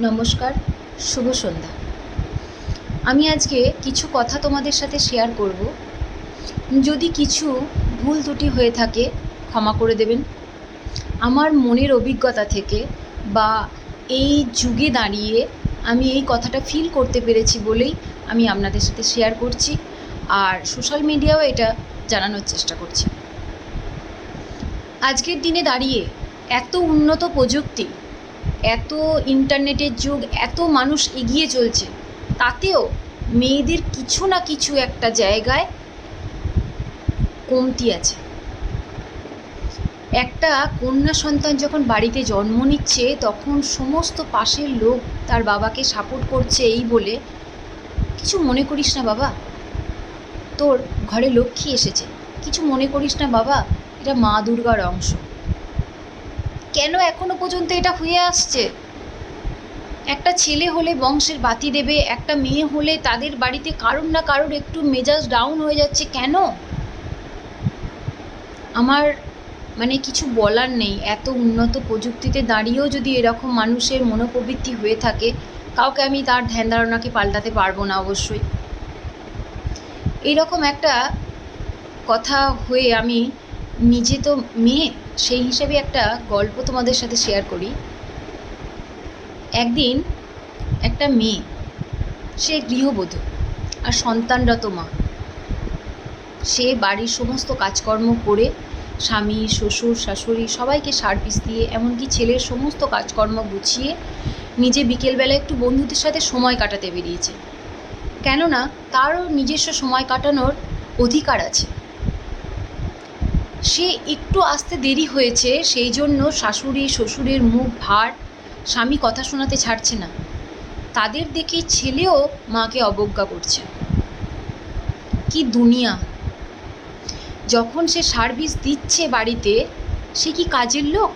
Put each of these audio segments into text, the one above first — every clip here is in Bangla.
নমস্কার, শুভ সন্ধ্যা। আমি আজকে কিছু কথা তোমাদের সাথে শেয়ার করব। যদি কিছু ভুল ত্রুটি হয়ে থাকে, ক্ষমা করে দেবেন। আমার মনের অভিজ্ঞতা থেকে বা এই যুগে দাঁড়িয়ে আমি এই কথাটা ফিল করতে পেরেছি বলেই আমি আপনাদের সাথে শেয়ার করছি আর সোশ্যাল মিডিয়াও এটা জানানোর চেষ্টা করছি। আজকের দিনে দাঁড়িয়ে এত উন্নত প্রযুক্তি এত ইন্টারনেটের যুগ, এত মানুষ এগিয়ে চলছে, তাতেও মেয়েদের কিছু না কিছু একটা জায়গায় কমতি আছে। একটা কন্যা সন্তান যখন বাড়িতে জন্ম নিচ্ছে, তখন সমস্ত পাশের লোক তার বাবাকে সাপোর্ট করছে এই বলে, কিছু মনে করিস না বাবা, তোর ঘরে লক্ষ্মী এসেছে। কিছু মনে করিস না বাবা, এটা মা দুর্গার অংশ। কেন এখনও পর্যন্ত এটা হয়ে আসছে? একটা ছেলে হলে বংশের বাতি দেবে, একটা মেয়ে হলে তাদের বাড়িতে কারোর না কারোর একটু মেজাজ ডাউন হয়ে যাচ্ছে কেন? আমার মানে কিছু বলার নেই। এত উন্নত প্রযুক্তিতে দাঁড়িয়েও যদি এরকম মানুষের মনোপ্রবৃত্তি হয়ে থাকে, কাউকে আমি তার ধ্যান ধারণাকে পাল্টাতে পারব না অবশ্যই। এইরকম একটা কথা হয়ে আমি নিজে তো মেয়ে সেই হিসেবে একটা গল্প তোমাদের সাথে শেয়ার করি। একদিন একটা মেয়ে, সে গৃহবধূ আর সন্তানরত মা। সে বাড়ির সমস্ত কাজকর্ম করে স্বামী, শ্বশুর, শাশুড়ি সবাইকে সার্ভিস দিয়ে, এমনকি ছেলের সমস্ত কাজকর্ম গুছিয়ে নিজে বিকেলবেলা একটু বন্ধুদের সাথে সময় কাটাতে বেরিয়েছে। কেননা, তারও নিজস্ব সময় কাটানোর অধিকার আছে। সে একটু আসতে দেরি হয়েছে, সেই জন্য শাশুড়ি, শ্বশুরের মুখ ভার, স্বামী কথা শোনাতে ছাড়ছে না। তাদের দেখে ছেলেও মাকে অবজ্ঞা করছে। কি দুনিয়া! যখন সে সার্ভিস দিচ্ছে বাড়িতে, সে কি কাজের লোক?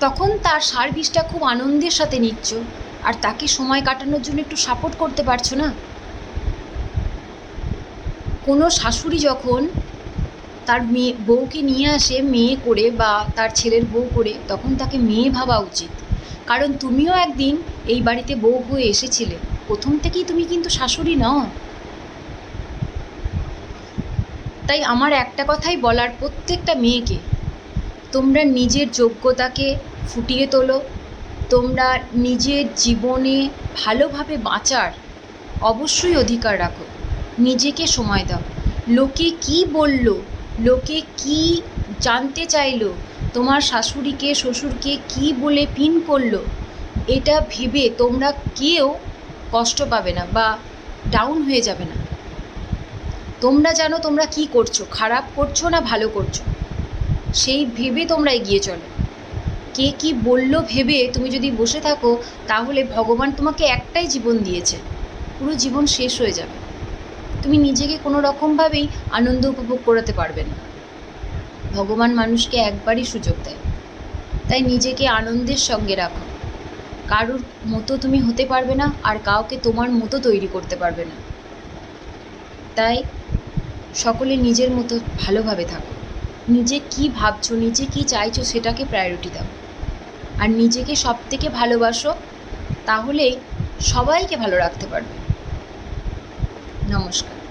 তখন তার সার্ভিসটা খুব আনন্দের সাথে নিচ্ছ, আর তাকে সময় কাটানোর জন্য একটু সাপোর্ট করতে পারছ না? কোনো শাশুড়ি যখন তার মেয়ে, বউকে নিয়ে আসে মেয়ে করে বা তার ছেলের বউ করে, তখন তাকে মেয়ে ভাবা উচিত। কারণ তুমিও একদিন এই বাড়িতে বউ হয়ে এসেছিলে। প্রথম থেকেই তুমি কিন্তু শাশুড়ি নও। তাই আমার একটা কথাই বলার প্রত্যেকটা মেয়েকে, তোমরা নিজের যোগ্যতাকে ফুটিয়ে তোলো, তোমরা নিজের জীবনে ভালোভাবে বাঁচার অবশ্যই অধিকার রাখো। নিজেকে সময় দাও। লোকে কি বলল লোকে কি জানতে চাইলো? তোমার শাশুড়িকে, শ্বশুরকে কি বলে পিন করল? এটা ভেবে তোমরা কেউ কষ্ট পাবে না বা ডাউন হয়ে যাবে না। তোমরা জানো তোমরা কি করছ, খারাপ করছ না ভালো করছ? সেই ভেবে তোমরা এগিয়ে চলো। কে কি বলল ভেবে তুমি যদি বসে থাকো, তাহলে ভগবান তোমাকে একটাই জীবন দিয়েছে। পুরো জীবন শেষ হয়ে যাবে। তুমি নিজেকে কোনো রকমভাবেই আনন্দ উপভোগ করাতে পারবে না। ভগবান মানুষকে একবারই সুযোগ দেয়। তাই নিজেকে আনন্দের সঙ্গে রাখো। কারোর মতো তুমি হতে পারবে না আর কাউকে তোমার মতো তৈরি করতে পারবে না। তাই সকলে নিজের মতো ভালোভাবে থাকো। নিজে কি ভাবছ, নিজে কি চাইছো সেটাকে প্রায়োরিটি দাও। আর নিজেকে সব থেকে ভালোবাসো, তাহলেই সবাইকে ভালো রাখতে পারবে। নমস্কার